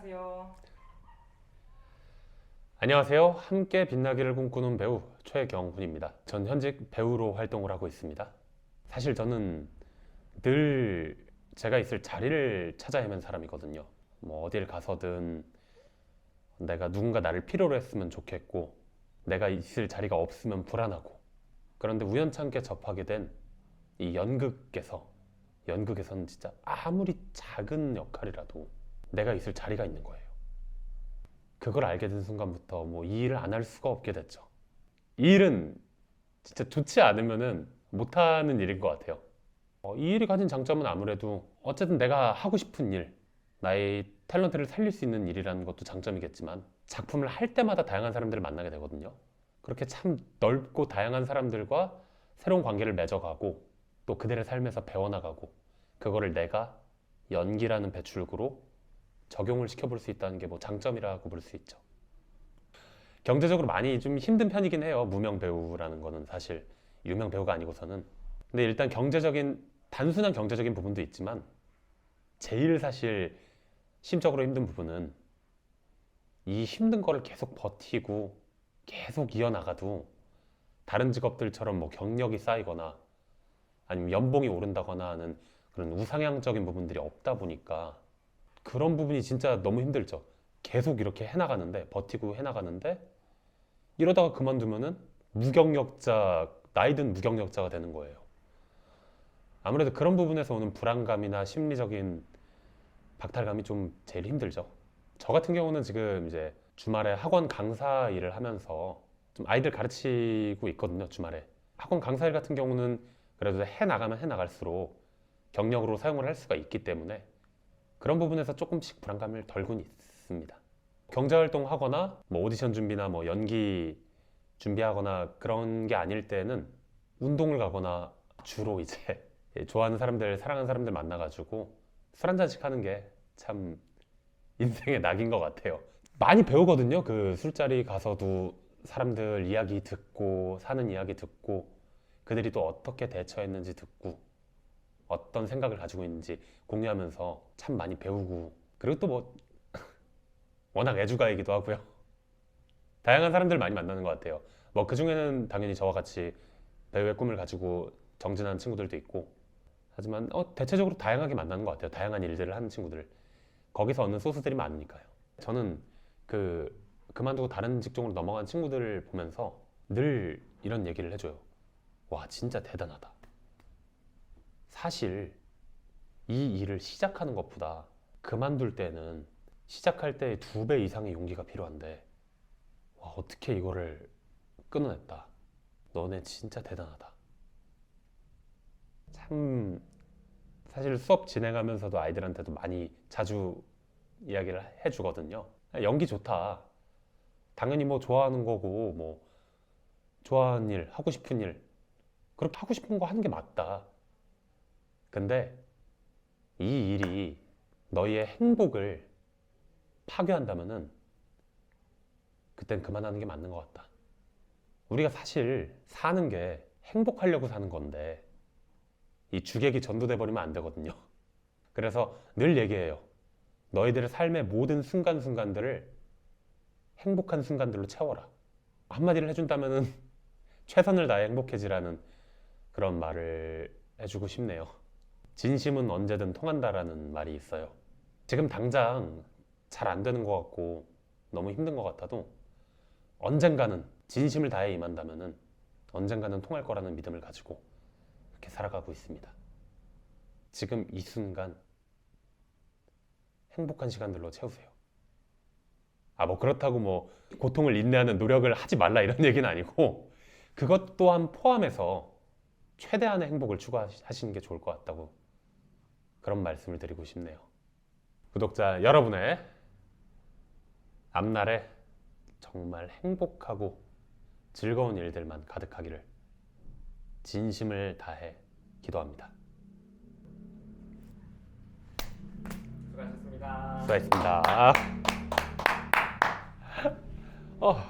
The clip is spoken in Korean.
안녕하세요. 안녕하세요. 함께 빛나기를 꿈꾸는 배우 최경훈입니다. 전 현직 배우로 활동을 하고 있습니다. 사실 저는 늘 제가 있을 자리를 찾아 헤맨 사람이거든요. 뭐 어딜 가서든 내가 누군가 나를 필요로 했으면 좋겠고 내가 있을 자리가 없으면 불안하고 그런데 우연찮게 접하게 된 이 연극에서 연극에서는 진짜 아무리 작은 역할이라도 내가 있을 자리가 있는 거예요. 그걸 알게 된 순간부터 뭐 이 일을 안 할 수가 없게 됐죠. 이 일은 진짜 좋지 않으면은 못하는 일인 것 같아요. 어, 이 일이 가진 장점은 아무래도 어쨌든 내가 하고 싶은 일, 나의 탤런트를 살릴 수 있는 일이라는 것도 장점이겠지만 작품을 할 때마다 다양한 사람들을 만나게 되거든요. 그렇게 참 넓고 다양한 사람들과 새로운 관계를 맺어가고 또 그들의 삶에서 배워나가고 그거를 내가 연기라는 배출구로 적용을 시켜볼 수 있다는 게 뭐 장점이라고 볼 수 있죠. 경제적으로 많이 좀 힘든 편이긴 해요. 무명 배우라는 거는 사실 유명 배우가 아니고서는. 근데 일단 경제적인 단순한 경제적인 부분도 있지만 제일 사실 심적으로 힘든 부분은 이 힘든 거를 계속 버티고 계속 이어나가도 다른 직업들처럼 뭐 경력이 쌓이거나 아니면 연봉이 오른다거나 하는 그런 우상향적인 부분들이 없다 보니까 그런 부분이 진짜 너무 힘들죠. 계속 이렇게 해나가는데 버티고 해나가는데 이러다가 그만두면은 무경력자 나이든 무경력자가 되는 거예요. 아무래도 그런 부분에서 오는 불안감이나 심리적인 박탈감이 좀 제일 힘들죠. 저 같은 경우는 지금 이제 주말에 학원 강사 일을 하면서 좀 아이들 가르치고 있거든요. 주말에 학원 강사 일 같은 경우는 그래도 해 나가면 해 나갈수록 경력으로 사용을 할 수가 있기 때문에 그런 부분에서 조금씩 불안감을 덜곤 있습니다. 경제활동 하거나 뭐 오디션 준비나 뭐 연기 준비하거나 그런 게 아닐 때는 운동을 가거나 주로 이제 좋아하는 사람들, 사랑하는 사람들 만나가지고 술 한잔씩 하는 게 참 인생의 낙인 것 같아요. 많이 배우거든요. 그 술자리 가서도 사람들 이야기 듣고 사는 이야기 듣고 그들이 또 어떻게 대처했는지 듣고 어떤 생각을 가지고 있는지 공유하면서 참 많이 배우고 그리고 또 뭐 워낙 애주가이기도 하고요. 다양한 사람들 많이 만나는 것 같아요. 뭐 그 중에는 당연히 저와 같이 배우의 꿈을 가지고 정진하는 친구들도 있고 하지만 어, 대체적으로 다양하게 만나는 것 같아요. 다양한 일들을 하는 친구들 거기서 얻는 소스들이 많으니까요. 저는 그 그만두고 다른 직종으로 넘어간 친구들을 보면서 늘 이런 얘기를 해줘요. 와 진짜 대단하다. 사실 이 일을 시작하는 것보다 그만둘 때는 시작할 때 두 배 이상의 용기가 필요한데 와 어떻게 이거를 끊어냈다. 너네 진짜 대단하다. 참 사실 수업 진행하면서도 아이들한테도 많이 자주 이야기를 해주거든요. 연기 좋다. 당연히 뭐 좋아하는 거고 뭐 좋아하는 일, 하고 싶은 일 그렇게 하고 싶은 거 하는 게 맞다. 근데 이 일이 너희의 행복을 파괴한다면은 그땐 그만하는 게 맞는 것 같다. 우리가 사실 사는 게 행복하려고 사는 건데 이 주객이 전도돼 버리면 안 되거든요. 그래서 늘 얘기해요. 너희들의 삶의 모든 순간순간들을 행복한 순간들로 채워라. 한마디를 해준다면은 최선을 다해 행복해지라는 그런 말을 해주고 싶네요. 진심은 언제든 통한다라는 말이 있어요. 지금 당장 잘 안 되는 것 같고 너무 힘든 것 같아도 언젠가는 진심을 다해 임한다면은 언젠가는 통할 거라는 믿음을 가지고 그렇게 살아가고 있습니다. 지금 이 순간 행복한 시간들로 채우세요. 아, 뭐 그렇다고 뭐 고통을 인내하는 노력을 하지 말라 이런 얘기는 아니고 그것 또한 포함해서 최대한의 행복을 추구하시는 게 좋을 것 같다고 그런 말씀을 드리고 싶네요. 구독자 여러분의 앞날에 정말 행복하고 즐거운 일들만 가득하기를 진심을 다해 기도합니다. 수고하셨습니다. 수고하셨습니다. 어.